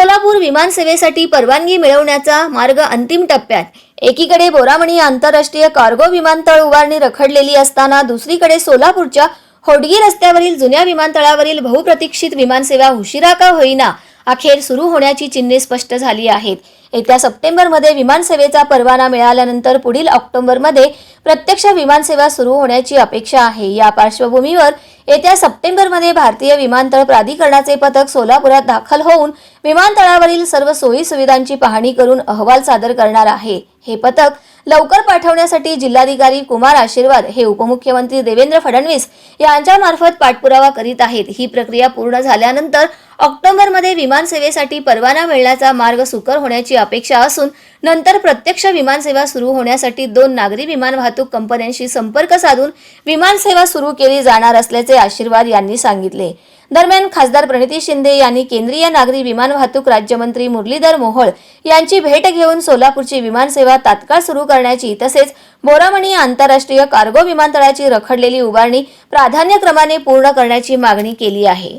सोलापूर विमानसेवेसाठी परवानगी मिळवण्याचा मार्ग अंतिम टप्प्यात. एकीकडे बोरामणी आंतरराष्ट्रीय कार्गो विमानतळ उभारणी रखडलेली असताना दुसरीकडे सोलापूरच्या होडगी रस्त्यावरील जुन्या विमानतळावरील बहुप्रतीक्षित विमानसेवा उशिरा का होईना अखेर सुरू होण्याची चिन्हे स्पष्ट झाली आहेत. येत्या सप्टेंबरमध्ये विमानसेवेचा परवाना मिळाल्यानंतर पुढील ऑक्टोबरमध्ये प्रत्यक्ष विमानसेवा सुरू होण्याची अपेक्षा आहे. या पार्श्वभूमीवर येत्या सप्टेंबरमध्ये भारतीय विमानतळ प्राधिकरणाचे पथक सोलापुरात दाखल होऊन विमानतळावरील सर्व सोयी सुविधांची पाहणी करून अहवाल सादर करणार आहे. हे पथक लवकर पाठवण्यासाठी जिल्हाधिकारी कुमार आशीर्वाद हे उपमुख्यमंत्री देवेंद्र फडणवीस यांच्यामार्फत पाठपुरावा करीत आहेत. ही प्रक्रिया पूर्ण झाल्यानंतर ऑक्टोबरमध्ये विमानसेवेसाठी परवाना मिळण्याचा मार्ग सुकर होण्याची अपेक्षा असून नंतर प्रत्यक्ष विमानसेवा सुरू होण्यासाठी दोन नागरी विमान वाहतूक कंपन्यांशी संपर्क साधून विमानसेवा सुरू केली जाणार असल्याचे आशीर्वाद यांनी सांगितले. दरम्यान खासदार प्रणिती शिंदे यांनी केंद्रीय नागरी विमान वाहतूक राज्यमंत्री मुरलीधर मोहोळ यांची भेट घेऊन सोलापूरची विमानसेवा तात्काळ सुरू करण्याची तसेच बोरामणी आंतरराष्ट्रीय कार्गो विमानतळाची रखडलेली उभारणी प्राधान्यक्रमाने पूर्ण करण्याची मागणी केली आहे.